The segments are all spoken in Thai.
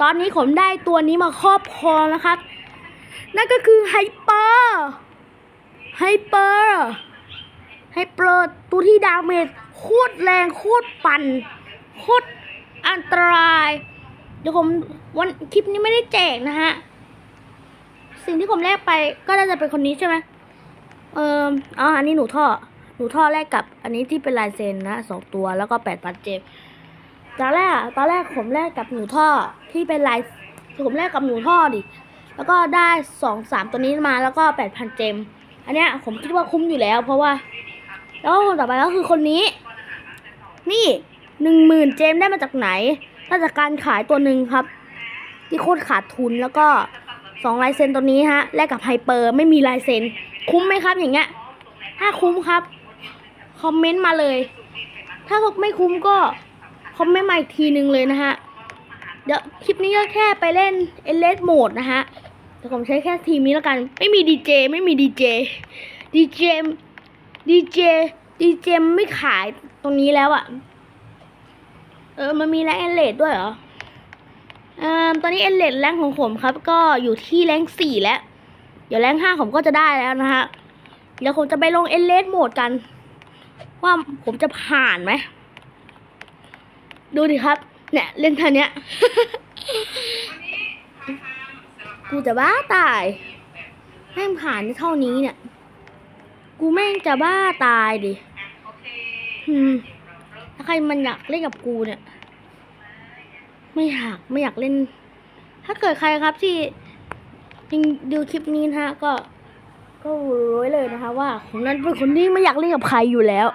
ตอนนี้ผมได้ตัวนี้มาครอบครองนะครับ นั่นก็คือไฮเปอร์ไฮเปอร์ไฮเปอร์ตัวที่ดาเมจโคตรแรงโคตรปั่นโคตรอันตราย เดี๋ยวผมวันคลิปนี้ไม่ได้แจกนะฮะ สิ่งที่ผมแลกไปก็น่าจะเป็นคนนี้ใช่ไหมเอออ๋ออันนี้หนูท่อ หนูท่อแลกกับ อันนี้ที่เป็นลายเซ็นนะสองตัวแล้วก็แปดพันเจม ตอนแรกตอนแรกผมแลกกับหนูท่อที่เป็นลายผมแลกกับหนูท่อดิ แล้วก็ได้สองสามตัวนี้มาแล้วก็แปดพันเจม อันเนี้ยผมคิดว่าคุ้มอยู่แล้ว เพราะว่า แล้วคนต่อไปก็คือคนนี้ นี่หนึ่งหมื่นเจมได้มาจากไหนน่าจากการขายตัวหนึ่งครับ ที่โคตรขาดทุนแล้วก็สองลายเซ็นตัวนี้ฮะแลกกับไฮเปอร์ไม่มีลายเซ็นคุ้มไหมครับอย่างเงี้ย ถ้าคุ้มครับ คอมเมนต์มาเลย ถ้าไม่คุ้มก็ คอมเมนต์มาอีกทีหนึ่งเลยนะฮะ เดี๋ยวคลิปนี้ก็แค่ไปเล่นเอเลสโหมดนะฮะแต่ผมใช้แค่ทีมนี้แล้วกัน ไม่มีดีเจไม่มีดีเจดีเจดีเจดีเจไม่ขายตรงนี้แล้วอะเออ มันมีแรงเอเลดด้วยเหรออ่อตอนนี้เอเลดแรงของผมครับ ก็อยู่ที่แรงสี่แล้ว เดี๋ยวแรงห้าผมก็จะได้แล้วนะฮะเดี๋ยวผมจะไปลงเอเลสโหมดกัน ว่าผมจะผ่านไหม ดูดิครับ เนี่ยเล่นท่าเนี้ย กูจะบ้าตาย แม่งผ่านได้เท่านี้เนี่ย กูแม่งจะบ้าตายดิอืมถ้าใครมันอยากเล่นกับกูเนี่ย ไม่อยากไม่อยากเล่น ถ้าเกิดใครครับที่ยังดูคลิปนี้นะฮะก็ ก็รู้เลยนะคะว่าผมนั้นเป็นคนที่ไม่อยากเล่นกับใครอยู่แล้ว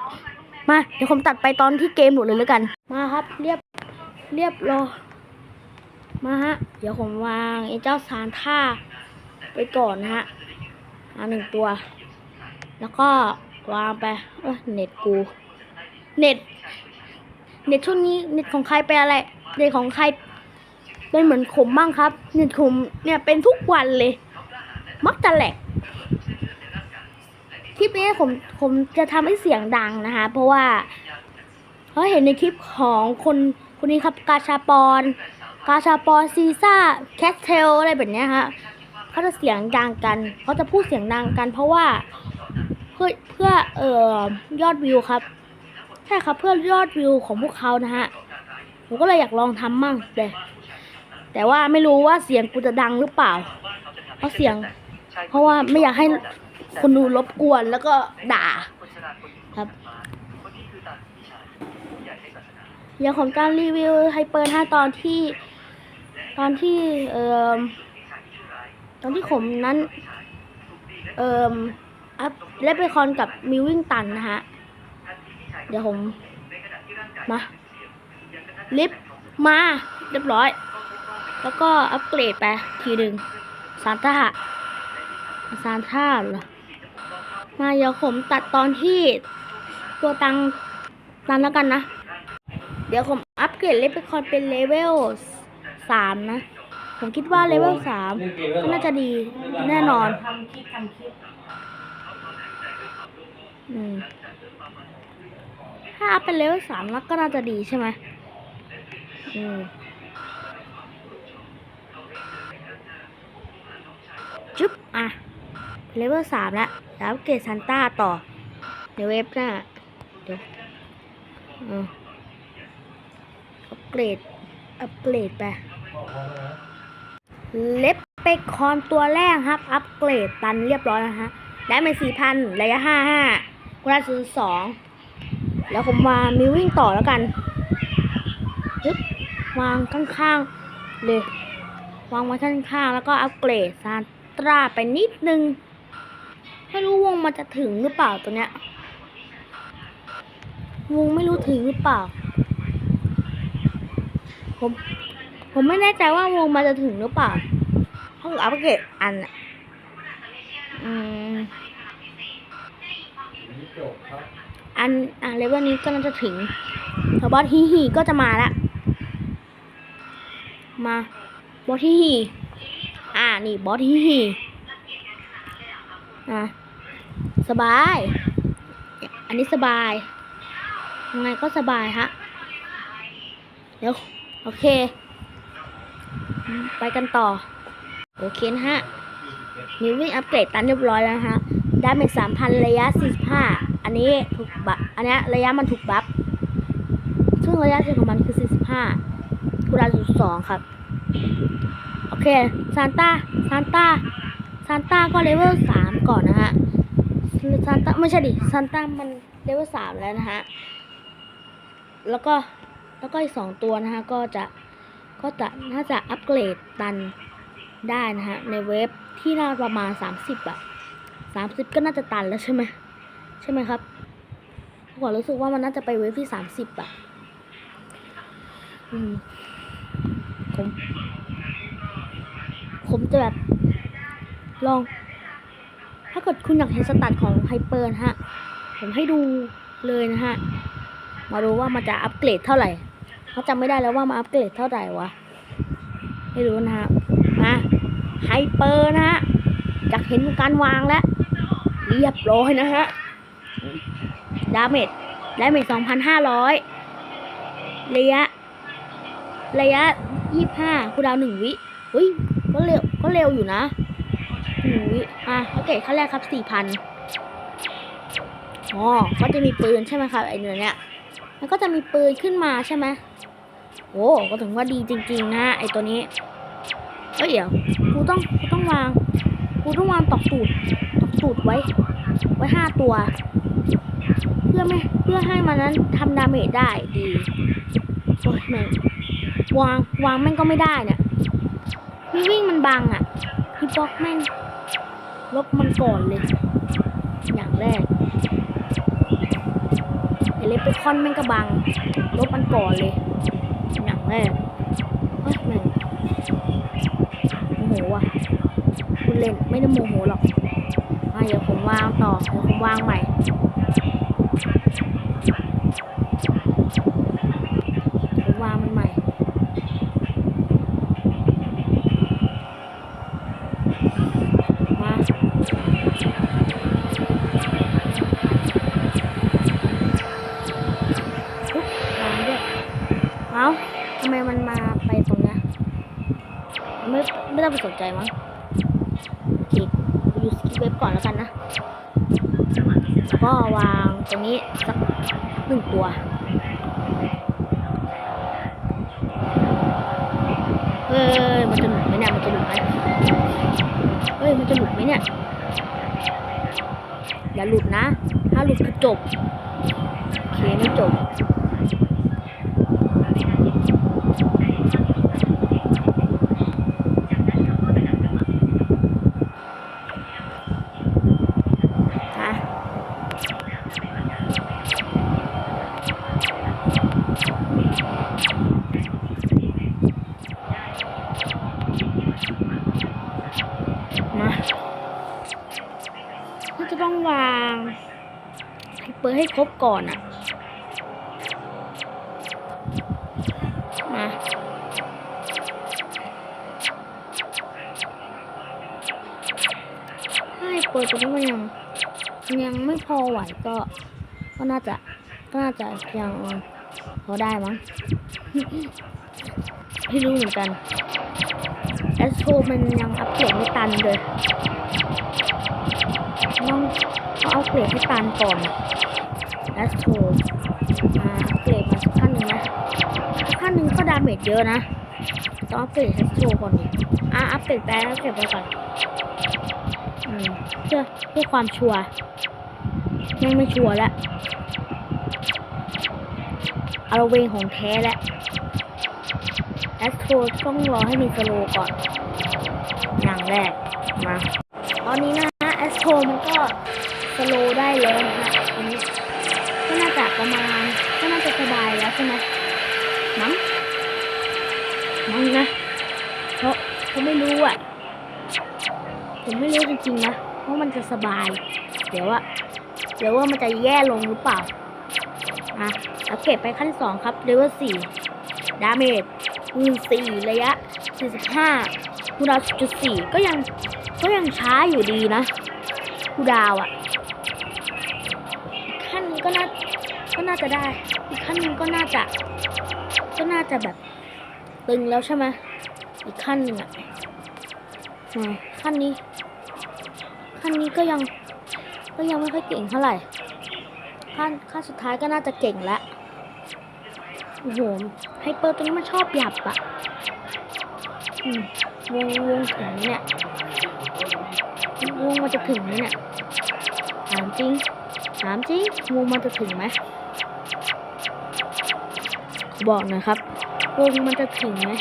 มาเดี๋ยวผมตัดไปตอนที่เกมหมดเลยแล้วกัน มาครับ เรียบเรียบรอมาฮะ เดี๋ยวผมวางไอ้เจ้าซานท่าไปก่อนนะฮะมาหนึ่งตัว แล้วก็วางไปเอ้เน็ตกู เน็ต เน็ตช่วงนี้เน็ตของใครเป็นอะไร เน็ตของใครเป็นเหมือนผมบ้างครับ เน็ตผมเนี่ยเป็นทุกวันเลย มักจะแหลก คลิปนี้ผมผมจะทำให้เสียงดังนะคะ เพราะว่าเพราะเห็นในคลิปของคนคนนี้ครับกาชาปอนกาชาปอนซีซ่าแคทเทลอะไรแบบนี้ยฮะเขาจะเสียงดังกันเขาจะพูดเสียงดังกัน เพราะว่าเพื่อเพื่อเอ่อยอดวิวครับใช่ครับเพื่อยอดวิวของพวกเขานะฮะผมก็เลยอยากลองทำมั่งเลยแต่ว่าไม่รู้ว่าเสียงกูจะดังหรือเปล่า เพราะเสียง เพราะว่าไม่อยากให้ คนดูรบกวนแล้วก็ด่า ครับเดี๋ยวผมจะรีวิวไฮเปอร์ห้าตอนที่ ตอนที่เอ่อตอนที่ผมนั้น เอ่ออัพเลปเปคอนกับมิววิ่งตันนะฮะ เดี๋ยวผม มา ลิฟต์มา เรียบร้อย แล้วก็อัปเกรดไปทีหนึ่งซาน ต้าซานท่าเหรอมาเดี๋ยวผมตัดตอนที่ตัวตังตันแล้วกันนะ เดี๋ยวผมอัปเกรดเลเวลคอนเป็นเลเวลสามนะ ผมคิดว่าเลเวลสามก็น่าจะดีแน่นอนทำคลิปทำคลิปอืมถ้าอัพเป็นเลเวลสามแล้วก็น่าจะดีใช่ไหมอืมจุ๊บอะ เลเวลสามแล้วแล้วเกรดซันต้าต่อ เดี๋ยวเว็บหน้า เดี๋ยวอออัปเกรด อัปเกรดไป เล็บเปคอนตัวแรกครับ อัปเกรดตันเรียบร้อยนะฮะ ได้มาสี่พันระยะห้าห้าคุณได้ซื้อสองแล้วผมมามีวิ่งต่อแล้วกันยึบวางข้างๆเลยวางไว้ข้างๆแล้วก็อัปเกรดซานตราไปนิดนึง ไม่รู้วงมันจะถึงหรือเปล่าตัวเนี้ย วงไม่รู้ถึงหรือเปล่า ผม ผมไม่แน่ใจว่าวงมันจะถึงหรือเปล่าเพราะอัปเกรดอันอะอืมอันอะเลเวลนี้ก็น่าจะถึงแล้วบอสฮีฮีก็จะมาละมาบอสฮีฮีอ่านี่บอสฮีฮีอะ สบาย อันนี้สบาย ยังไงก็สบายฮะ เดี๋ยว โอเค ไปกันต่อ โอเคนะฮะนิววิ่งอัปเกรดตันเรียบร้อยแล้วนะฮะ ดาเมจสามพันระยะสี่สิบห้าอันนี้ถูกบัฟอันนี้ระยะมันถูกบัฟ ซึ่งระยะจริงของมันคือสี่สิบห้าคูดาจุดสองครับ โอเค ซานต้า ซานต้า ซานต้าก็เลเวลสามก่อนนะฮะ ซานต้าไม่ใช่ดิซานต้ามันเลเวลสามแล้วนะฮะ แล้วก็แล้วก็อีกสองตัวนะฮะ ก็จะก็จะน่าจะอัปเกรดตันได้นะฮะ ในเว็บที่น่าประมาณสามสิบอะสามสิบก็น่าจะตันแล้วใช่ไหมใช่ไหมครับผมรู้สึกว่ามันน่าจะไปเว็บที่สามสิบอะอืมผมผมจะแบบลองาเกิดคุณอยากเห็นสตัดของไฮเปอร์นะฮะ ผมให้ดูเลยนะฮะ มาดูว่ามันจะอัปเกรดเท่าไหร่เขาจำไม่ได้แล้วว่ามาอัปเกรดเท่าไหร่วะ ไม่รู้นะฮะ มาไฮเปอร์นะฮะอยากเห็นการวางแล้ว เรียบร้อยนะฮะ ดาเมจดาเมจสองพันห้าร้อยระยะ ระยะยี่ห้าคูดาวหนึ่งวิเฮ้ย ก็เร็ว ก็เร็วอยู่นะ หนึ่งวิอะโอเคขั้นแรกครับสี่พันอ๋อก็จะมีปืนใช่ไหมครับไอเนื้อเนี้ยมันก็จะมีปืนขึ้นมาใช่ไหมโอ้ก็ถึงว่าดีจริง ๆ นะไอตัวนี้เอ้ยเดี๋ยวกูต้องกูต้องวางกูต้องวางตอกตูดตอกตูดไว้ ไว้ห้าตัว เพื่อไม่เพื่อให้มันนั้นทำดาเมจได้ดีโอ้ยแม่งวางวางแม่งก็ไม่ได้เนี่ยพี่วิ่งมันบังอะพี่บล็อกแม่ง ลบมันก่อนเลย อย่างแรกไอเลปเปคอนแม่งกระบัง ลบมันก่อนเลย อย่างแรกเฮ้ยแม่งโมโหว่ะคุณเล่นไม่ได้โมโหหรอกมาเดี๋ยวผมวางต่อเดี๋ยวผมวางใหม่วางมันใหม่ มาปุ๊บวางด้วยเอ้าทำไมมันมา ไปตรงนี้ไม่ไม่ต้องไปสนใจมั้งโอเคอยู่สกิปเว็บก่อนแล้วกันนะแล้วก็วางตรงนี้สักหนึ่งตัว เฮ้ยมันจะหลุดไหมเนี่ยมันจะหลุดไหมเฮ้ยมันจะหลุดไหมเนี่ยอย่าหลุดนะ ถ้าหลุดคือจบโอเคไม่จบ ครบก่อนอะมาถ้เปอร์ตัวนี้มันยังยังไม่พอไหวก็ ก็น่าจะก็น่าจะยังพอได้มั้งไม่รู้เหมือนกันแอสโทมันยังอัปเกรดไม่ตันเลยต้องต้องเอาเกรดให้ตันก่อน แอสโทมาเกรดมาขั้นหนึ่งนะขั้นหนึ่งก็ดาเมจเยอะนะต้องอัปเกรดแอสโทก่อนดิอะอัปเกรดไปแล้วเก็บไปก่อนอืมเพื่อเพื่อความชัวร์ยังไม่ชัวร์แล้วเอาเวงของแท้แล้วแอสโทต้องรอให้มีสโลก่อน อย่างแรกมา ตอนนี้นะฮะแอสโทมันก็สโลได้แล้วนะฮะ นนี้ก็น่าจะประมาณก็น่าจะสบายแล้วใช่ไหมมั้งมั้งนะเพราะเขาไม่รู้อะผมไม่รู้จริงๆนะว่ามันจะสบาย เดี๋ยวว่าเดี๋ยวว่ามันจะแย่ลงหรือเปล่าอะอัปเกรดไปขั้นสองครับเลเวลสี่ดาเมจคูณสี่ระยะสี่สิบห้าคูดาวจุดสี่ก็ยังก็ยังช้าอยู่ดีนะคูดาวอะ น่าจะได้ อีกขั้นหนึงก็น่าจะ ก็น่าจะแบบตึงแล้วใช่ไหมอีกขั้นหนึ่งอะอ่าขั้นนี้ ขั้นนี้ก็ยัง ก็ยังไม่ค่อยเก่งเท่าไหร่ ขั้นขั้นสุดท้ายก็น่าจะเก่งแล้วโอ้โหไฮเปอร์ตัวนี้มันชอบหยับอะวงวงถึงเนี่ยวงมันจะถึงไหมเนี่ยถามจริงถามจริงวงมันจะถึงไหม บอกน่อยครับวงมันจะถึงไหม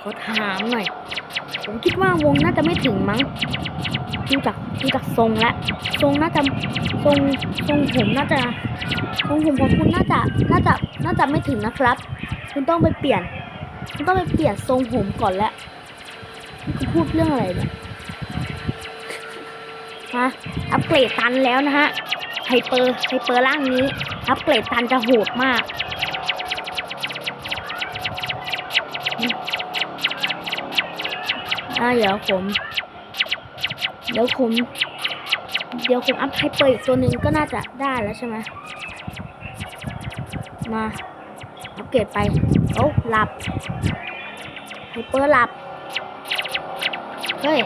ขอถามหน่อย ผมคิดว่าวงน่าจะไม่ถึงมั้งดูจากดูจากทรงและทรงน่าจะทรงทรงผมน่าจะทรงผมของคุณน่าจะน่าจะน่าจะไม่ถึงนะครับ คุณต้องไปเปลี่ยน คุณต้องไปเปลี่ยนทรงผมก่อนแล้วคุณพูดเรื่องอะไรเนี่ยฮะอัปเกรดตันแล้วนะฮะไฮเปอร์ไฮเปอร์ร่างนี้ อัปเกรดตันจะโหดมาก อ่าเดี๋ยวผม เดี๋ยวผม เดี๋ยวผมอัพไฮเปอร์อีกตัวหนึ่งก็น่าจะได้แล้วใช่ไหม มาอัปเกรดไป โอ้หลับไฮเปอร์หลับ เฮ้ย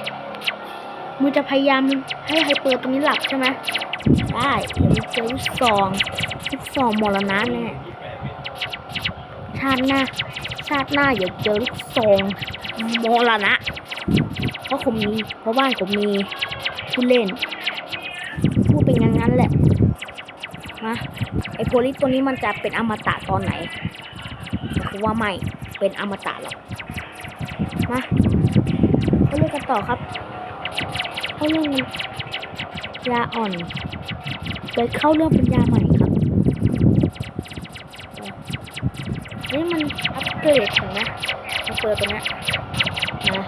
มึงจะพยายามให้ไฮเปอร์ตัวนี้หลับใช่ไหม ได้เดี๋ยวเจอลูกซองลูกซองมรณะแน่ชาติหน้า ชาติหน้าเดี๋ยวเจอลูกซองมรณะเพราะผมมีเพราะบ้านผมมีผู้เล่นพูดเป็นอย่างนั้นแหละนะไอโพลิสตัวนี้มันจะเป็นอมตะตอนไหนคือว่าไม่เป็นอมตะหรอกมาเขาเรื่องกันต่อครับเข้าเรื่อง ยาอ่อนไปเข้าเรื่องปัญญาใหม่ครับนี่มันอัปเกรดเห็นไหมาเปิดตรงนี้นะ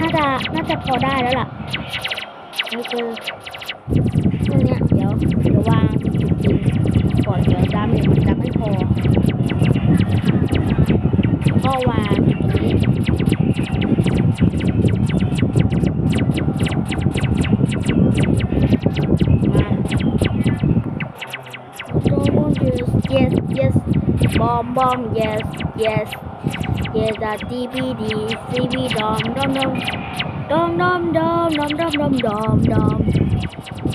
น่าจะน่าจะพอได้แล้วล่ะนี่คือเรื่องนี้เดี๋ยวเดี๋ยววางจุดก่อนเดี๋ยวดามจมันจะไม่พอก็วางตรงนี้ yes, yes. Bomb, bomb, yes, yes. Yes, that DBD, CB, dom, dom, dom. Dom, dom, dom, dom, dom, dom, dom, dom.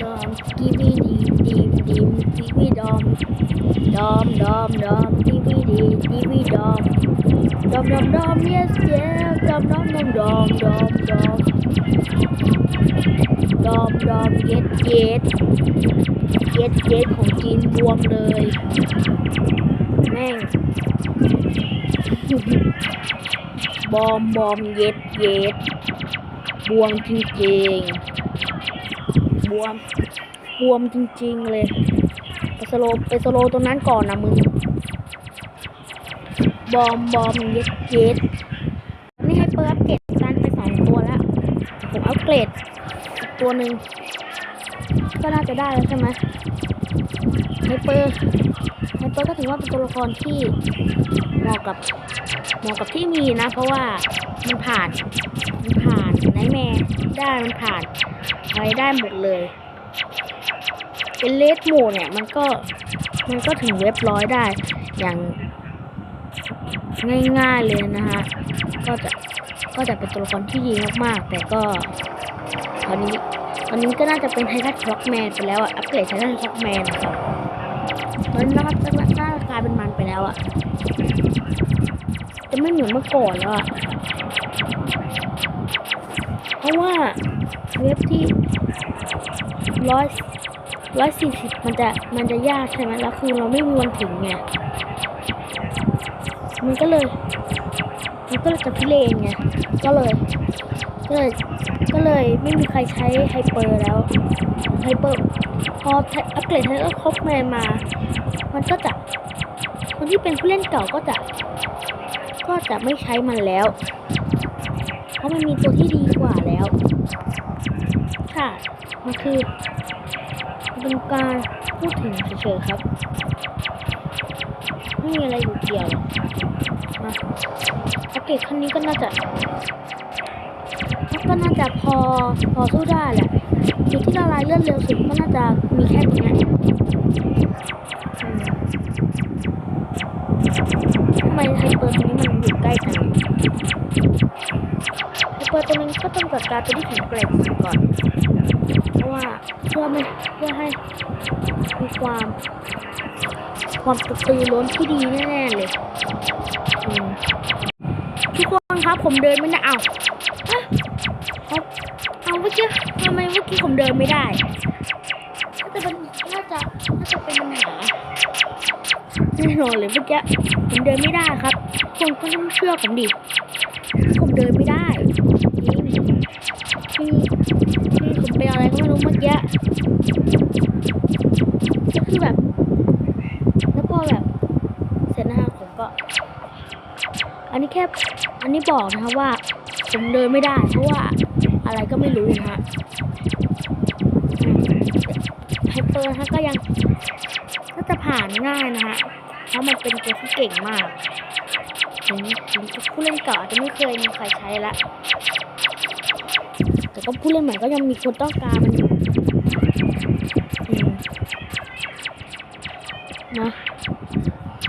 ดอมกีบีดีดีดีกีบีดอมดอมดอมดอมกีบีดีกีบีดอมดอมดอมดอม yes yes ดอมดอมดอมดอมดอมดอมดอมเย็ดเย็ดเย็ดเย็ดของจีนบวมเลยแม่งบอมบอมเย็ดเย็ดบวงจริงๆ บวม บวมจริงๆเลย ไปสโลไปสโลตรงนั้นก่อนนะมึง บอมบอมเย็ดเย็ดนี่ให้เปิดอัปเกรดตันไปสองตัวแล้ว ผมอัปเกรดอีกตัวหนึ่งก็น่าจะได้แล้วใช่ไหมไฮเปอร์ไฮเปอร์ก็ถือว่าเป็นตัวละครที่เหมาะกับเหมาะกับที่มีนะ เพราะว่ามันผ่าน มันผ่านไนแมร์ได้มันผ่าน ไรได้หมดเลยเป็นเลสโหมดเนี่ยมันก็มันก็ถึงเว็บร้อยได้อย่างง่ายๆเลยนะฮะ ก็จะก็จะเป็นตัวละครที่ดีมากๆ แต่ก็ตอนนี้ตอนนี้ก็น่าจะเป็นไททันคล็อกแมนไปแล้วอะอัปเกรดไททันคล็อกแมนครับตอนนี้น่าจะน่าจะกลายเป็นมันไปแล้วอะจะไม่เหมือนเมื่อก่อนแล้วอะเพราะว่า เว็บที่ร้อยร้อยสี่สิบมันจะมันจะยากใช่ไหมแล้วคือเราไม่มีวันถึงไงมันก็เลยมันก็เลยจะพิเรนไงก็เลยก็เลยก็เลยไม่มีใครใช้ไฮเปอร์แล้วไฮเปอร์พออัปเกรดไทเทอร์ครบแมนมา มันก็จะคนที่เป็นผู้เล่นเก่าก็จะ ก็จะไม่ใช้มันแล้ว เพราะมันมีตัวที่ดีกว่าแล้ว ค่ะมันคือเป็นการพูดถึงเฉยๆครับไม่มีอะไรอยู่เกี่ยวมาะโอเคคันนี้ก็น่าจะก็น่าจะพอพอสู้ได้แหละจุดที่ละลายเลื่อนเร็วสุดก็น่าจะมีแค่ตรงนี้ทำไมไฮเปอร์ตรงนี้มันอยู่ใกล้กันไฮเปอร์ตรงนี้ก็ต้องจัดการไปที่แข็งแกร่งก่อน เพื่อไม่เพื่อให้มีความ ความกระตือร้นที่ดีแน่ๆเลยทุกคนครับผมเดินไม่ได้เอาเอาเอาเมื่อกี้ทำไมเมื่อกี้ผมเดินไม่ได้น่าจะเป็นน่าจะน่าจะเป็นปัญหาแน่นอนเลยเมื่อกี้ผมเดินไม่ได้ครับคนก็ต้องเชื่อผมดิผมเดินไม่ได้ อันนี้บอกนะคะว่าผมเดินไม่ได้เพราะว่าอะไรก็ไม่รู้นะฮะไฮเปอร์ฮะก็ยังก็จะผ่านง่ายนะฮะเพราะมันเป็นตัวที่เก่งมากถึงถึงผู้เล่นเก่าจะไม่เคยมีใครใช้ละแต่ก็ผู้เล่นใหม่ก็ยังมีคนต้องการมันอยู่นะ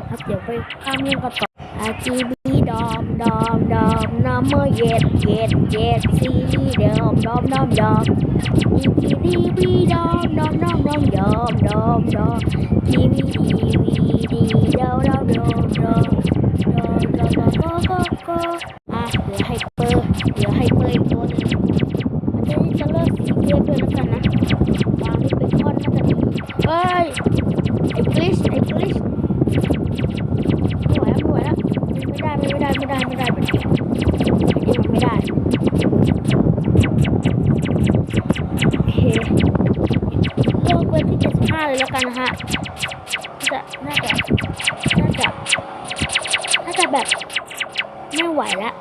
ครับเดี๋ยวไปข้ามเรื่องกันต่อ RGB ดอมดอมดอมนัมเมเย็ดเย็ดเย็ดซีรีดอมดอมดอมดอมอีกีดีวีดอมดอมดอมดอมดอมดอมดอมทีวีดีวีดีดอมดอมดอมดอมดอมดอมก็ก็ก็อะเหลือไฮเปอร์เหลือไฮเปอร์อีกตัวนึงมันจะจะเลิกสีเกมด้วยแล้วกันนะวางนี่เป็นข้อน่าจะดีเฮ้ยไอ้กลิชไอ้กลิช ไม่ได้ไม่ได้ไม่ได้ไม่ได้ไม่ได้ไม่ได้โอเคเลือกเบอร์ที่75เลยแล้วกันนะฮะจะน่าจะน่าจะน่าจะแบบไม่ไหวแล้ว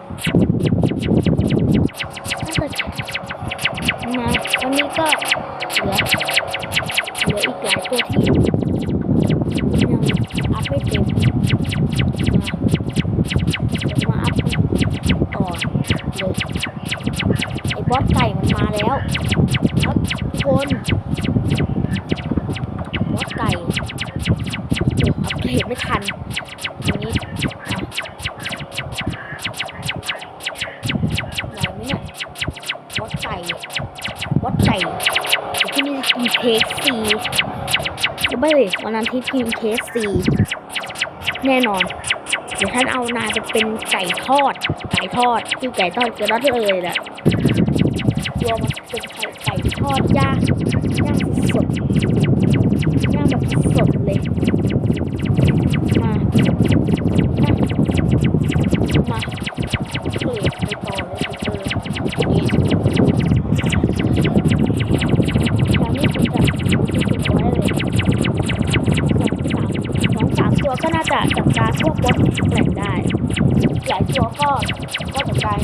วันนั้นที่กินเค้กฟรีแน่นอน เดี๋ยวท่านเอานายไปเป็นไก่ทอด ไก่ทอดคือไก่ทอดเกลือรสเลยแหละรวมมันเป็นไก่ไก่ทอดย่างย่างสดย่างแบบสดเลยมามา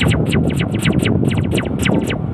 Thank you.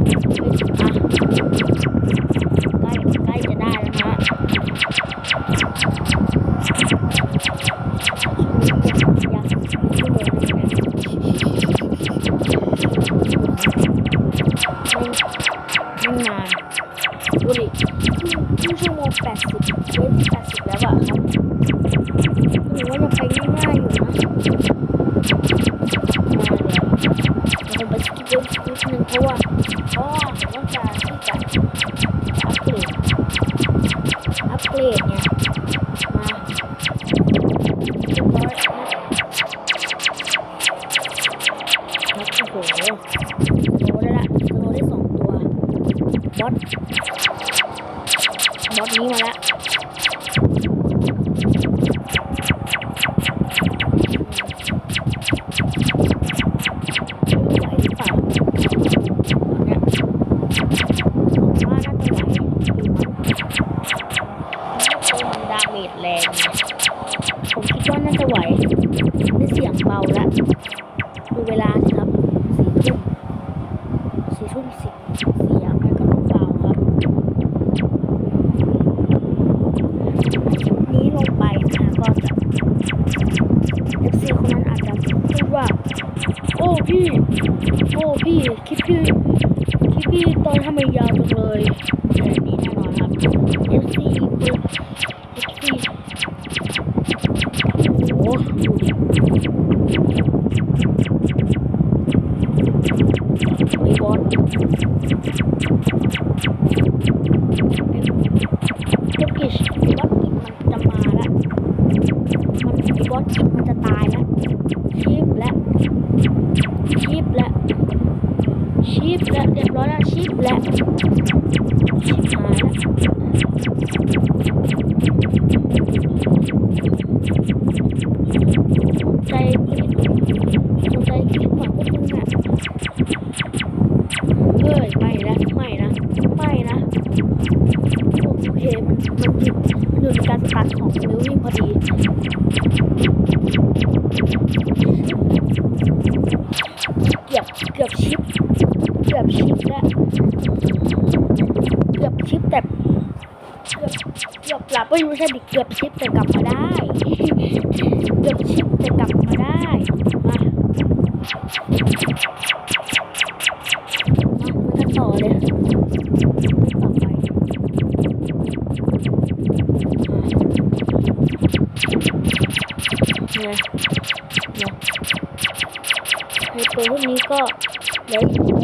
รถมันจะตายแล้วชีพและชีพและชีพและเรียบร้อยแล้วชีพและ อ้ยไม่ใช่ดิเก็บชิปแต่กลับมาได้ เก็บชิปแต่กลับมาได้มามากันต่อเลยต่อไปเนี่ยเนี่ยไอตัวพวกนี้ก็เล็ก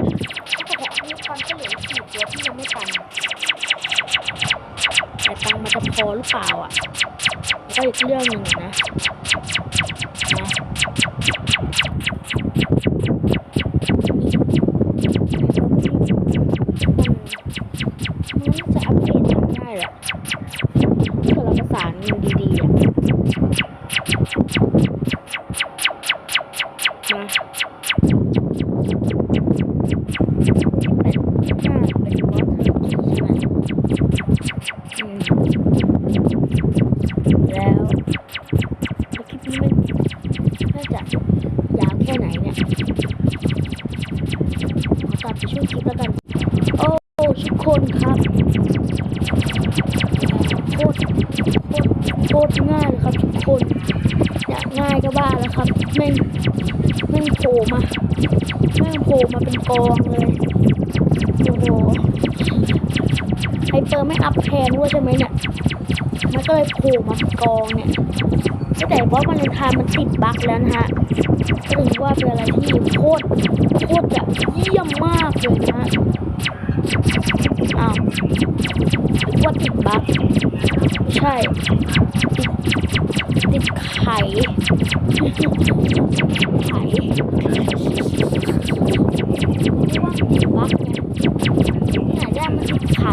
หรือเปล่าอะก็อีกเรื่องหนึ่งนะ ไม่ดแล้วกัน โอ้ทุกคนครับโคตรโคตรโคตรง่ายเลยครับทุกคนอยากง่ายก็บ้าแล้วครับแม่งแม่งโผล่มาแม่งโผล่มาเป็นกองเลยโอ้โหไฮเปอร์ไม่อัพแทนว่าใช่ไหมเนี่ยมันก็เลยโผล่มาเป็นกองเนี่ย แต่ว่าวาเนทน์มันติดบั๊กแล้วนะฮะก็ถือว่าเป็นอะไรที่โคตรโคตรจะเยี่ยมมากเลยนะอ้าวว่าติดบั๊กใช่ติดไข่ไข่ไม่ว่าติดบั๊กเนี่ยไหนได้มันติดไข่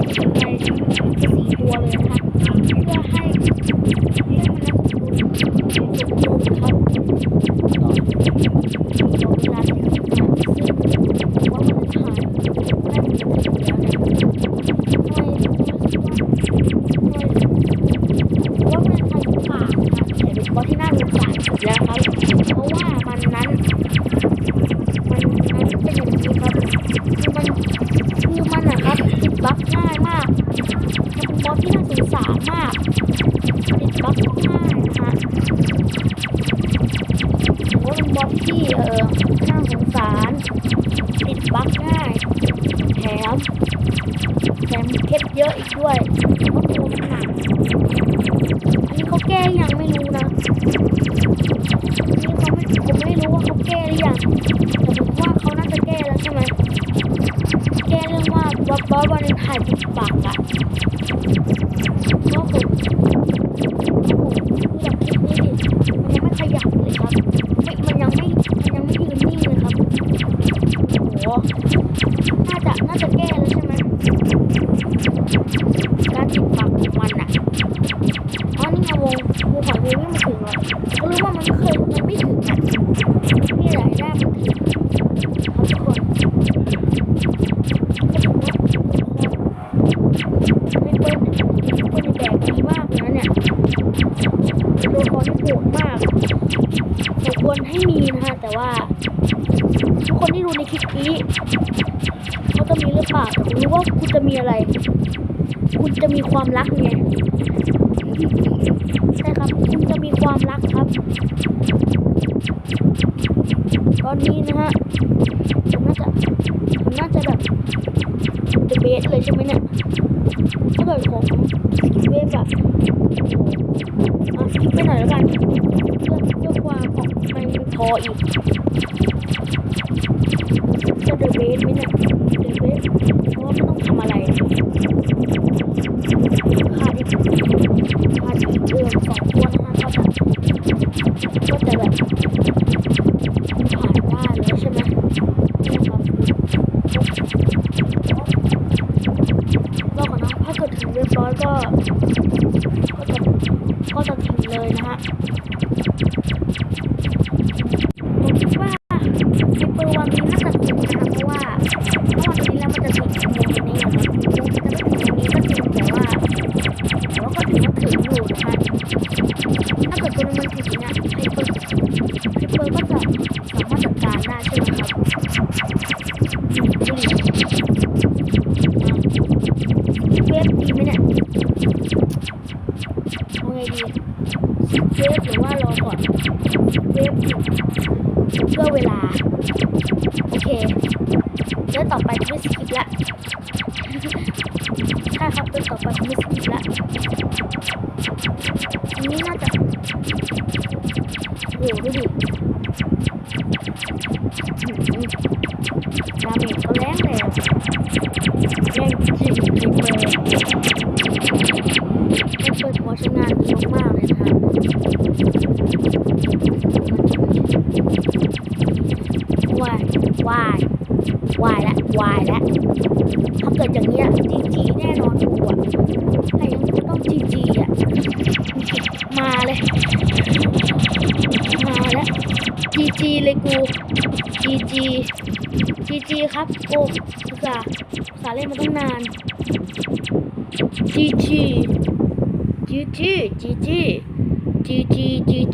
อนนี้นะฮะผมน่าจะผมน่าจะแบบเดเบสเลยใช่ไหมเนี่ยถ้าเกิดของปเวฟแบบอะสกิปไปหน่อยแล้วกันเพื่อเพื่อความของมันพออีกจะเดเบสไหมเนี่ยเดเบสเพราะว่าไม่ต้องทำอะไร จีครับ โอ้ศึกษาสาเล่นมาต้องนานจีจีจีจีจีจีจีจีจี